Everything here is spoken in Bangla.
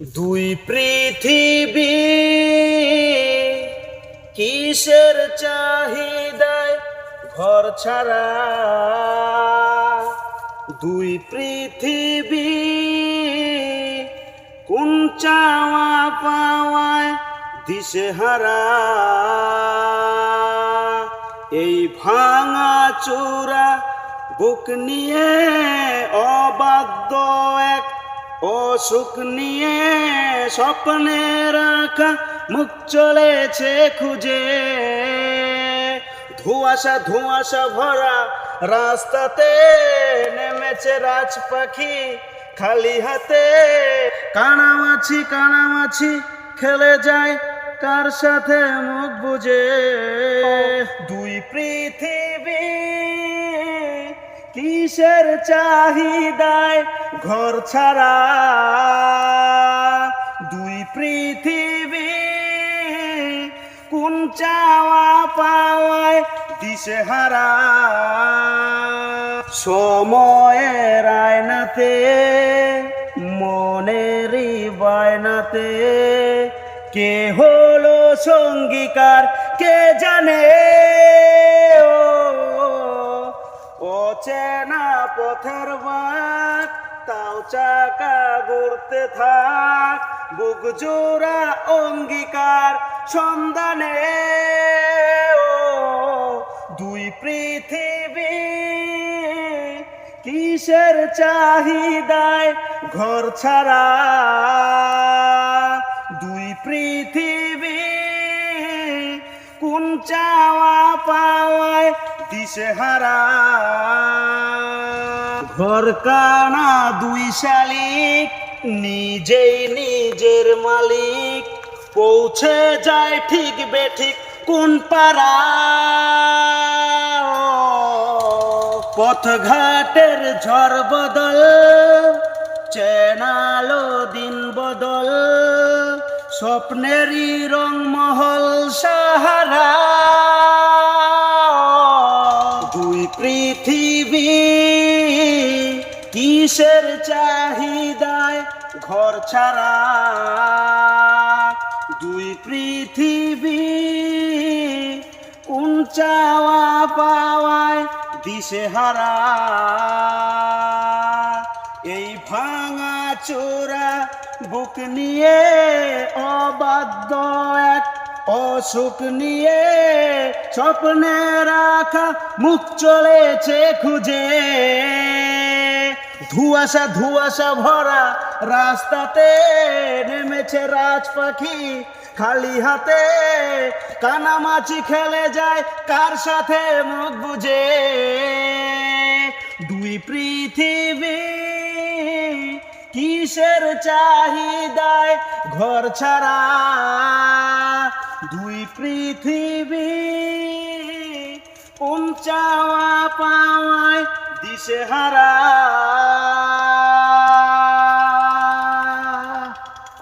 দুই পৃথিবী, কিসের চাহিদায় ঘর ছাড়া? দুই পৃথিবী, কোন চাওয়া পাওয়ায় দিশেহারা? এই ভাঙা চোরা বুক নিয়ে অবাধ্য এক অসুখ নিয়ে স্বপ্নে রাখা, মুখ চলেছে খুঁজে। ধুয়াশা ধুয়াশা ভরা রাস্তাতে নেমেছে রাজ পাখি খালি হাতে। কানামাছি কানামাছি খেলে যায় কার সাথে মুখ বুঝে দুই পৃথিবী কিসের চাহিদায় ঘর ছাড়া? দুই পৃথিবী, কোন চাওয়া পাওয়ায় দিশে হারা সময়ের আয়নাতে মনেরই বায়নাতে, কে হলো সঙ্গীকার, কে জানে? অচেনা পথের বাক, তাও চাকা ঘুরতে থাক। বুক জোড়া অঙ্গীকার সন্ধানে দুই পৃথিবী কিসের চাহিদায় ঘর ছাড়া? দুই পৃথিবী কোন চাওয়া পাওয়ায় দিশে হারা ঘর কানা দুই শালিক, নিজেই নিজের মালিক। পৌঁছে যায় ঠিক বেঠিক কোন পাড়া। পথঘাটের ঝড় বদল চেনালো দিন বদল। স্বপ্নেরই রং মহল সাহারা। কিসের চাহিদায় ঘর ছাড়া দুই পৃথিবী কোন চাওয়া পাওয়ায় দিশে হারা। এই ভাঙা চোরা বুক নিয়ে অবাধ্য এক, অসুখ নিয়ে স্বপ্নে রাখা মুখ চলেছে খুঁজে। ধুয়াশা ধুয়াশা ভরা রাস্তাতে নেমেছে রাজ পাখি। খালি হাতে কানামাছি খেলে যায়, কার সাথে মুখ বুঝে দুই পৃথিবী কিসের চাহিদায় ঘর ছাড়া? দুই পৃথিবী চাওয়া পাওয়ায় দিশে হারা